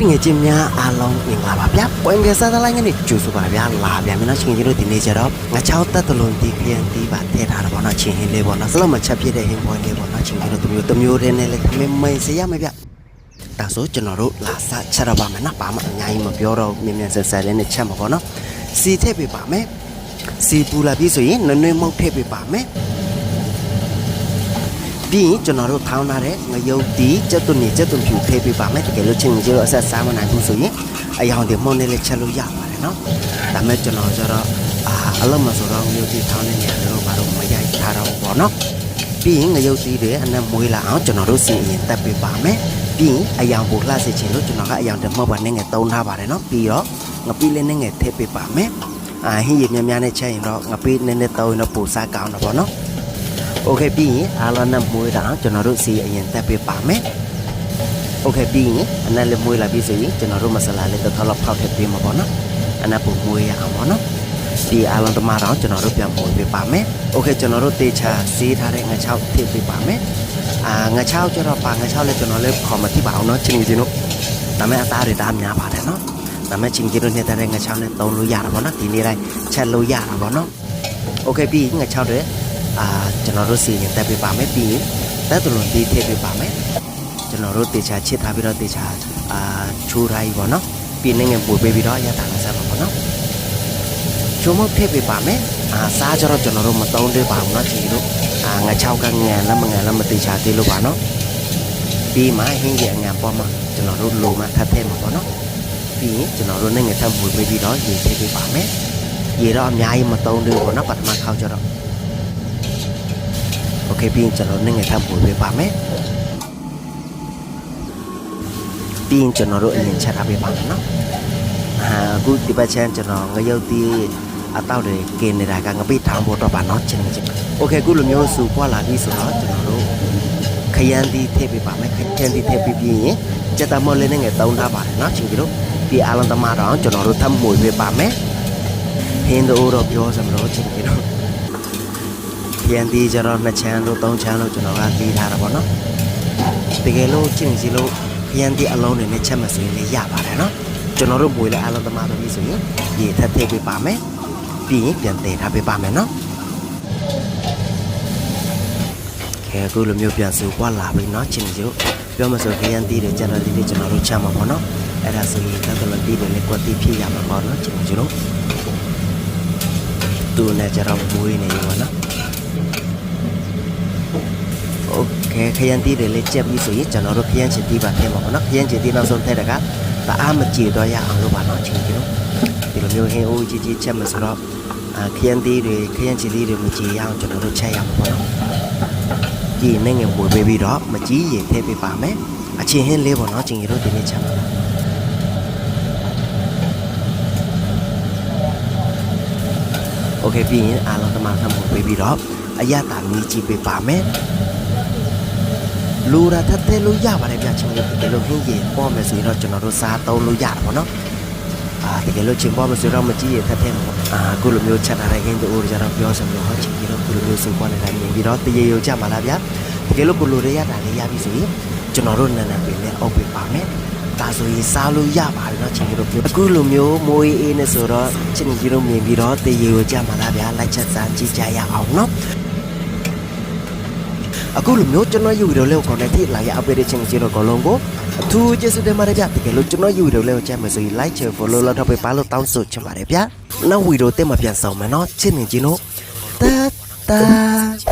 ဒီငယ်ချင်းများအားလုံးမင်္ဂလာပါဗျာပွင့်ကစားသလိုင်းကနေကြိုဆိုပါဗျာလာဗျာမင်းတို့ချင်းချင်းတို့ဒီနေ့ကျတော့ငါချောက်တက်တလုံးဒီခရန်ဒီပါထည့်ထားတာပေါ့နော်ချင်းဟင်းလေးပေါ့နော်စလုံးမချက်ပြတဲ့ဟင်းပွဲလေးပေါ့နော်ချင်းချင်းတို့တမျိုးတမျိုးတည်းနဲ့လည်းခမင်းမိန်စေရမယ်ဗျဒါဆိုကျွန်တော်တို့လာစချက်တော့ပါမယ်နော်ဘာမှအများကြီးမပြောတော့မြင်မြန်ဆက်ဆက်လေးနဲ့ချက်မှာပေါ့နော်စီထည့်ပေးပါမယ်စီပူလာပြီဆိုရင်နွနွေမုတ်ထည့်ပေးပါမယ် ပြီးရင်ကျွန်တော်တို့ထောင်းထားတဲ့ငရုတ်တီကြက်သွန်နေကြက်သွန်ဖြူထည့်ပေးပါမယ်တကယ်လို့ချင်းကြီးတို့အဆက်စားမနိုင်ဘူးဆိုရင်အယောင်တွေမှုန့်နေလေးချက်လို့ရပါတယ်နော်ဒါမဲ့ကျွန်တော်ကျတော့အာအလုံးမဆိုတော့ငရုတ်တီထောင်းတဲ့နေရာတော့ဘာလို့မရိုက်ထားတော့ဘူးပေါ့နော်ပြီးရင်ငရုတ်တီတွေအနက်မွေးလာအောင်ကျွန်တော်တို့စီရင်တက်ပေးပါမယ်ပြီးရင်အယောင်ပိုလှစေချင်လို့ကျွန်တော်ကအယောင်တွေမှတ်ပါနဲ့ငယ်တုံးထားပါတယ်နော်ပြီးတော့ငပီးလေးနဲ့ငယ်ထည့်ပေးပါမယ်အာဟင်းရည်များများနဲ့ချက်ရင်တော့ငပီးနည်းနည်းတုံးရင်တော့ပိုစားကောင်းတော့ပေါ့နော် โอเคပြီးရင်အားလုံးနဲ့မွေးတာကျွန်တော်တို့စီအရင်တက်ပေးပါမယ်โอเคပြီးရင်အနက်လေးမွေးလာပြီဆိုရင်ကျွန်တော်တို့မဆလာလေးတစ်ခါလောက်ဖောက်ထည့်ပေးမှာပေါ့နော်အနက်ပုံမွေးရအောင်ပေါ့နော်ဒီအားလုံးတမတော့ကျွန်တော်တို့ပြန်မွေးပေးပါမယ်โอเคကျွန်တော်တို့တေချာစေးထားတဲ့ငါချောက်ထည့်ပေးပါမယ်အာငါချောက်ကျတော့ပါငါချောက်လေးကျွန်တော်လေးခေါ်မတိပါအောင်နော်ချင်းချင်းတို့ဒါမဲ့အသားတွေဒါများပါတယ်နော်ဒါမဲ့ချင်းချင်းတို့နေတဲ့ငါချောက်နဲ့တုံးလို့ရတာပေါ့နော်ဒီနေ့တိုင်းချက်လို့ရတာပေါ့နော်โอเคပြီးရင်ငါချောက်တွေ အာ ကျွန်တော်တို့စီရင်တက်ပြပါမယ်ပြီးရင်တက်တလုံးဒီထည့်ပြပါမယ်ကျွန်တော်တို့တေချာချစ်ထားပြီးတော့တေချာအာချိုးထားပြီးပေါ့နော်ပြီးနေငယ်ပို့ပေးပြီးတော့ရတာလာစားပါပေါ့နော်ချုံမဖက်ပြပါမယ်အာစားကြတော့ကျွန်တော်တို့မတုံးသေးပါဘူးနော်ချီတို့အာငါ၆ကငန်လည်းမငန်လည်းမတေချာသေးလို့ပါနော်ပြီးမှဟင်းရဲ့ငန်ပေါ်မှာကျွန်တော်တို့လိုမှထပ်ထည့်မှာပေါ့နော်ပြီးရင်ကျွန်တော်တို့နေငယ်ထပ်ပို့ပေးပြီးတော့ရေထည့်ပြပါမယ်ရေတော့အများကြီးမတုံးသေးဘူးပေါ့နော်ပထမခေါက်ကြတော့ โอเคပြီးရင်ကျွန်တော်နဲ့ငယ်ထပ်ပို့ပေးပါမယ်ပြီးရင်ကျွန်တော်တို့အရင်ချက်ထားပေးပါမယ်နော်ဟာအခုဒီဘက်ချမ်းကျွန်တော်ငရုတ်တီးအတောက်တွေကင်းနေတာကငပိထောင်ဖို့တော့ပါနော်ချင်းချင်းโอเคအခုလိုမျိုးစူပွားလာပြီဆိုတော့ကျွန်တော်တို့ခရမ်းတီးထည့်ပေးပါမယ်ခရမ်းတီးထည့်ပြီးပြီးရင်စက်တမောလေးနဲ့ငယ်တုံးထားပါတယ်နော်ချင်းကြီးတို့ဒီအားလုံးသမားတော့ကျွန်တော်တို့ထပ်မွေပေးပါမယ်ဟင်းတို့တော့ပြောစမလို့ချင်းကြီးတို့ ပြန်တီးကြတော့နှစ်ချမ်းလို့သုံးချမ်းလို့ကျွန်တော်ကတီးထားတာပေါ့နော်တကယ်လို့ချင့်စီလို့ပြန်တီးအလုံးတွေနဲ့ချက်မဆိုရင်လည်းရပါတယ်နော်ကျွန်တော်တို့မွေလဲအလုံးသမားတို့ပြီဆိုရင်ရေထပ်ထည့်ပေးပါမယ်ပြီးရင်ပြန်တည်ထားပေးပါမယ်နော်ခဲအခုလိုမျိုးပြန်စုပွားလာပြီနော်ချင့်စီတို့ပြောမဆိုပြန်တီးတယ်ကျွန်တော်တီးတယ်ကျွန်တော်တို့ချမ်းမှာပေါ့နော်အဲ့ဒါဆိုရင်တက်တော်တီးတယ်လည်းကွက်တီးဖြစ်ရမှာပေါ့နော်ချင့်စီတို့သူနဲ့ကြတော့မွေးနေရောပေါ့နော် nghe khi anh đi để lấy chép đi sử cho nó được khi anh chỉ đi vào thêm mà nó khi anh chỉ đi nó xong thế là cả ta ăn mà chỉ đòi ăn luôn bạn nó chỉ đó. thì là nhiều hay ôi chỉ chỉ chép mà sau đó. À, khi anh đi rồi khi anh chỉ đi rồi mình chỉ ăn cho nó được chay ăn mà nó chỉ nên ngày buổi baby đó, mà chỉ gì thêm bị bà mẹ. À chỉ hết lấy bọn nó chỉ đó thì nên chép. Ok, vì à lo tâm mà thăm một baby đó. À, อาญาตามีจีเปป่าแม่ လုံးတမန်ထပ်ပွေပေးပြီးတော့အရတာမီးကြည့်ပေးပါမယ် လူရာထက်သေးလို့ရပါတယ်ဗျချင်းလို့တကယ်လို့ဟင်းကြီးပေါ်မယ်ဆိုရင်တော့ကျွန်တော်တို့စားသုံးလို့ရတာပေါ့နော်အာတကယ်လို့ချင်းပေါ်မယ်ဆိုတော့မကြည့်ရထက်သေးမှာပေါ့အာခုလိုမျိုးချက်ထားတဲ့ဟင်းတို့ကြတော့ပြောစမလို့ဟောချင်းကြီးတော့ခုလိုမျိုးစင်ပေါ်နေတာမြင်ပြီးတော့တရေရုံကြမှာလားဗျတကယ်လို့ကိုလိုတွေရတာလေးရပြီဆိုရင်ကျွန်တော်တို့နန်းနန်းပြင်နဲ့အုပ်ပေးပါမယ်ဒါဆိုရင်စားလို့ရပါတယ်เนาะချင်းကြီးတို့ပြောအခုလိုမျိုးမိုးအေးနေဆိုတော့ချင်းကြီးတို့မြင်ပြီးတော့တရေရုံကြမှာလားဗျလိုက်ချက်စားကြည့်ကြရအောင်เนาะ အခုလိုမျိုးကျွန်တော်ယူဗီဒီယိုလေးကို connect ထိလာရအပ်ပေးတဲ့ချင်းချင်းတို့အလုံးကိုအထူးကျေးဇူးတင်ပါတယ်ဗျတကယ်လို့ကျွန်တော်ယူဗီဒီယိုလေးကိုကြည့်မယ်ဆိုရင် like share follow လောက်ထပ်ပေးပါလို့တောင်းဆိုချင်ပါတယ်ဗျနောက်ဗီဒီယိုတင်မှာပြန်ဆောင်မယ်နော်ချစ်နေချင်းတို့တတ်တာ